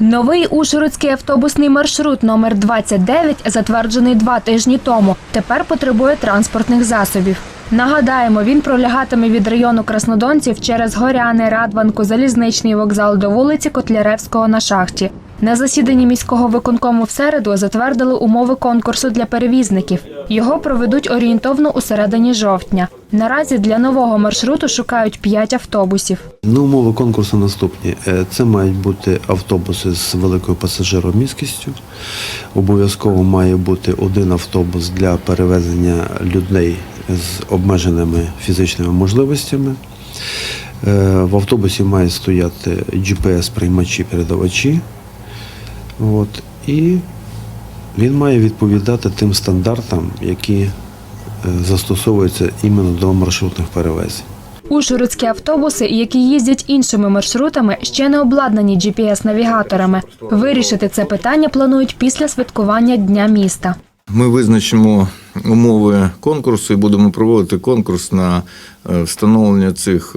Новий ужгородський автобусний маршрут номер 29 затверджений два тижні тому. Тепер потребує транспортних засобів. Нагадаємо, він пролягатиме від району Краснодонців через Горяни, Радванку, залізничний вокзал до вулиці Котляревського на шахті. На засіданні міського виконкому в середу затвердили умови конкурсу для перевізників. Його проведуть орієнтовно у середині жовтня. Наразі для нового маршруту шукають 5 автобусів. Ну, умови конкурсу наступні. Е, Це мають бути автобуси з великою пасажиромісткістю. Обов'язково має бути один автобус для перевезення людей з обмеженими фізичними можливостями. Е, В автобусі мають стояти GPS-приймачі, передавачі. От. І він має відповідати тим стандартам, які е, застосовуються іменно до маршрутних перевезень. Ужгородські автобуси, які їздять іншими маршрутами, ще не обладнані GPS-навігаторами. Вирішити це питання планують після святкування Дня міста. Ми визначимо умови конкурсу і будемо проводити конкурс на е, встановлення цих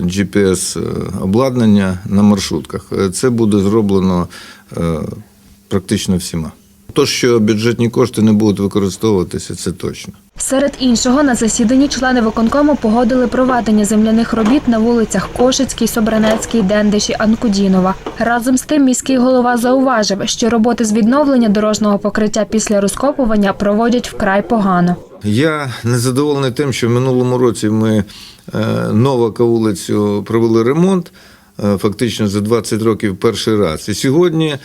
GPS обладнання на маршрутках. Е, Це буде зроблено е, практично всіма. То, що бюджетні кошти не будуть використовуватися, це точно. Серед іншого на засіданні члени виконкому погодили проведення земляних робіт на вулицях Кошицькій, Собранецькій, Дендиші, Анкудінова. Разом з тим міський голова зауважив, що роботи з відновлення дорожнього покриття після розкопування проводять вкрай погано. Я незадоволений тим, що в минулому році ми е, Новака вулицю провели ремонт. е, Фактично за 20 років перший раз. І сьогодні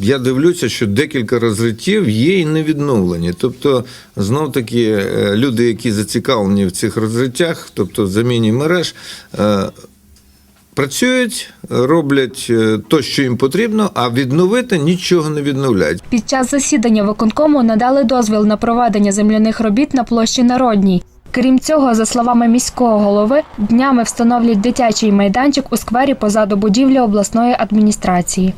я дивлюся, що декілька розриттів є і не відновлені. Тобто, знов таки, е, люди, які зацікавлені в цих розриттях, тобто в заміні мереж, е, працюють, роблять е, то, що їм потрібно, а відновити нічого не відновляють. Під час засідання виконкому надали дозвіл на проведення земляних робіт на площі Народній. Крім цього, за словами міського голови, днями встановлять дитячий майданчик у сквері позаду будівлі обласної адміністрації.